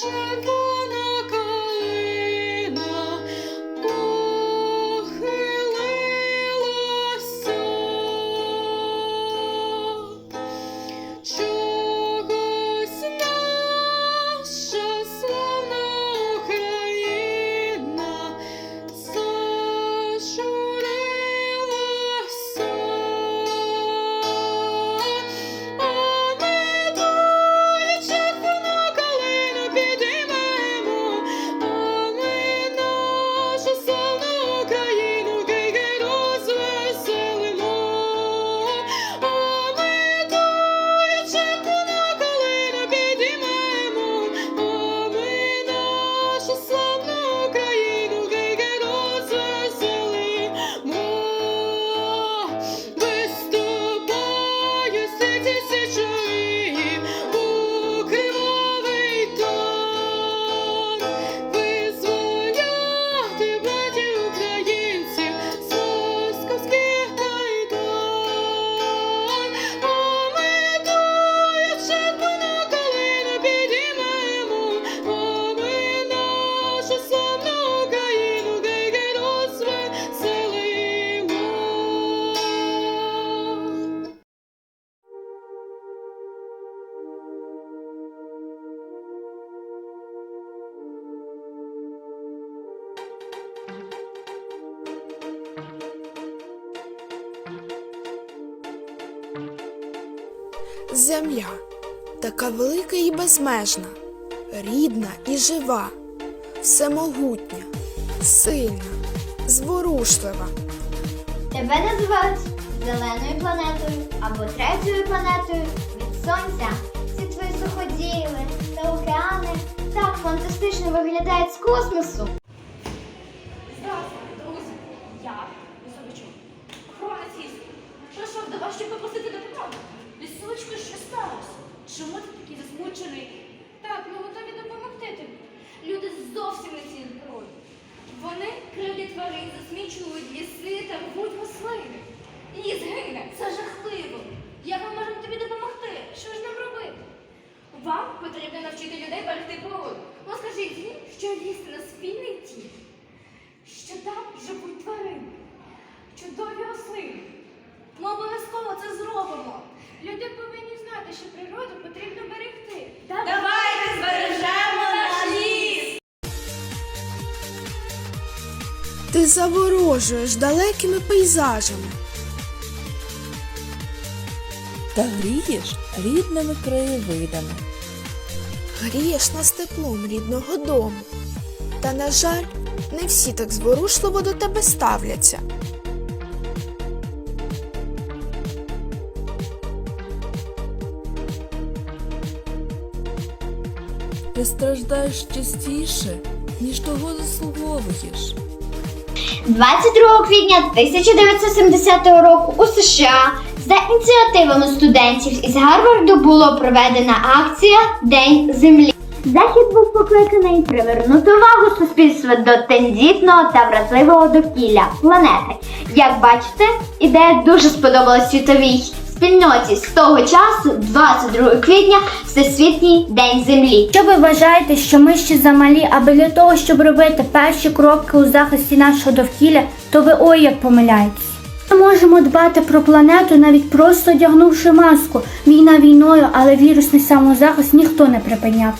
Sugar. Земля така велика і безмежна, рідна і жива, всемогутня, сильна, зворушлива. Тебе називають зеленою планетою або третьою планетою від сонця. Ці твої суходіли та океани так фантастично виглядають з космосу. Здравствуйте, друзі! Я Лісовичок. Охорона сільська. Прийшов до вас, щоб попросити допомоги. Лісовичку, що сталося? Чому ти такий засмучений? Так, ми готові допомогти тобі. Люди зовсім не цінять природу. Вони кривдять тварин, засмічують ліси та рвуть рослини. Ліс гине, це жахливо. Як ми можемо тобі допомогти? Що ж нам робити? Вам потрібно навчити людей берегти природу. Скажіть їм, що ліс на спільний дім що там живуть тварини, чудові рослини. Ми обов'язково це зробимо. Люди повинні знати, що природу потрібно берегти. Давайте збережемо наш ліс! Ти заворожуєш далекими пейзажами. та грієш рідними краєвидами. Грієш нас теплом рідного дому. Та, на жаль, не всі так зворушливо до тебе ставляться. Ти страждаєш частіше, ніж того заслуговуєш. 22 квітня 1970 року у США за ініціативами студентів із Гарварду було проведена акція День Землі. Захід був покликаний привернути увагу суспільства до тендітного та вразливого довкілля планети. Як бачите, ідея дуже сподобалась світовій спільноті з того часу, 22 квітня, Всесвітній день Землі. Що ви вважаєте, що ми ще замалі, аби для того, щоб робити перші кроки у захисті нашого довкілля, то ви ой як помиляєтесь. Ми можемо дбати про планету, навіть просто одягнувши маску. Війна війною, але вірусний самозахист ніхто не припиняв.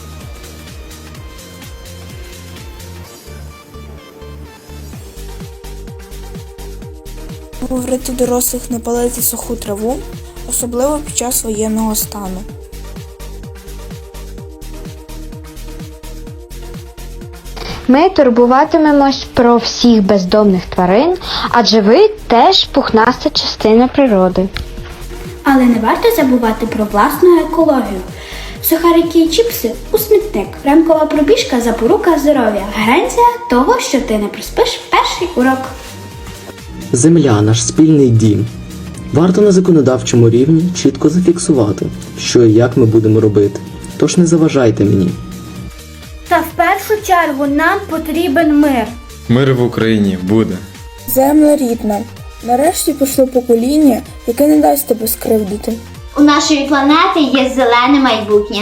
Говорити дорослих не палити суху траву, особливо під час воєнного стану. Ми турбуватимемось про всіх бездомних тварин, адже ви теж пухнаста частина природи. Але не варто забувати про власну екологію. Сухарики і чіпси у смітник. Рамкова пробіжка запорука здоров'я. Гарантія того, що ти не проспиш перший урок. Земля наш спільний дім. Варто на законодавчому рівні чітко зафіксувати, що і як ми будемо робити. Тож не заважайте мені. Та в першу чергу нам потрібен мир. Мир в Україні буде. Земля рідна. Нарешті пішло покоління, яке не дасть тебе скривдити. У нашої планети є зелене майбутнє.